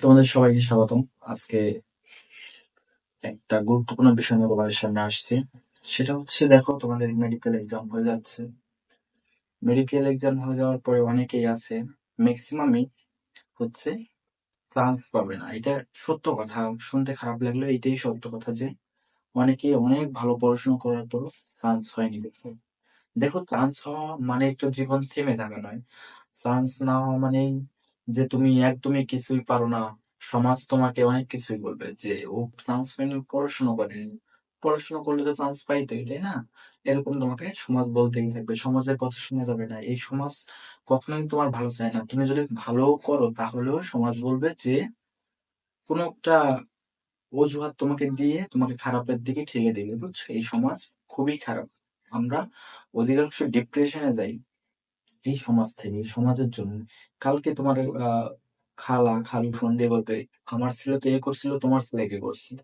তোমাদের সবাইকে স্বাগতম। আজকে একটা গুরুত্বপূর্ণ বিষয় নিয়ে তোমাদের সামনে আসছি। সেটা হচ্ছে দেখো, তোমাদের মেডিকেল এক্সাম হয়ে যাচ্ছে। মেডিকেল এক্সাম হয়ে যাওয়ার পরে অনেকেই আছে ম্যাক্সিমামই হচ্ছে চান্স পাবে না। এটা সত্য কথা। শুনতে খারাপ লাগল এটাই সত্য কথা যে অনেকে অনেক ভালো পড়াশোনা করার পর চান্স হয়নি দেখো। দেখো চান্স হওয়া মানে একটু জীবন থেমে যাবে নয়। চান্স না হওয়া মানে যে তুমি একদমই কিছুই পারো না। সমাজ তোমাকে অনেক কিছুই বলবে যে, ও চান্স পায়নি পড়াশোনা করেনি পড়াশোনা করলে তো চান্স পাইতেই, তাই না? এরকম তোমাকে সমাজ বলতেই থাকবে। সমাজের কথা শোনা যাবে না। এই সমাজ কখনোই তোমার ভালো চায় না। তুমি যদি ভালো করো, তাহলেও সমাজ বলবে যে, কোনো একটা অজুহাত তোমাকে দিয়ে তোমাকে খারাপের দিকে ঠেলে দেবে, বুঝছ? এই সমাজ খুবই খারাপ। আমরা অধিকাংশ ডিপ্রেশনে যাই। এই সমাজ থেকে সমাজের জন্য। কালকে তোমার খালা, খালু, ফোন দিয়ে বলবে, আমার ছেলে তো এ করছিল, তোমার ছেলে কে করছিল?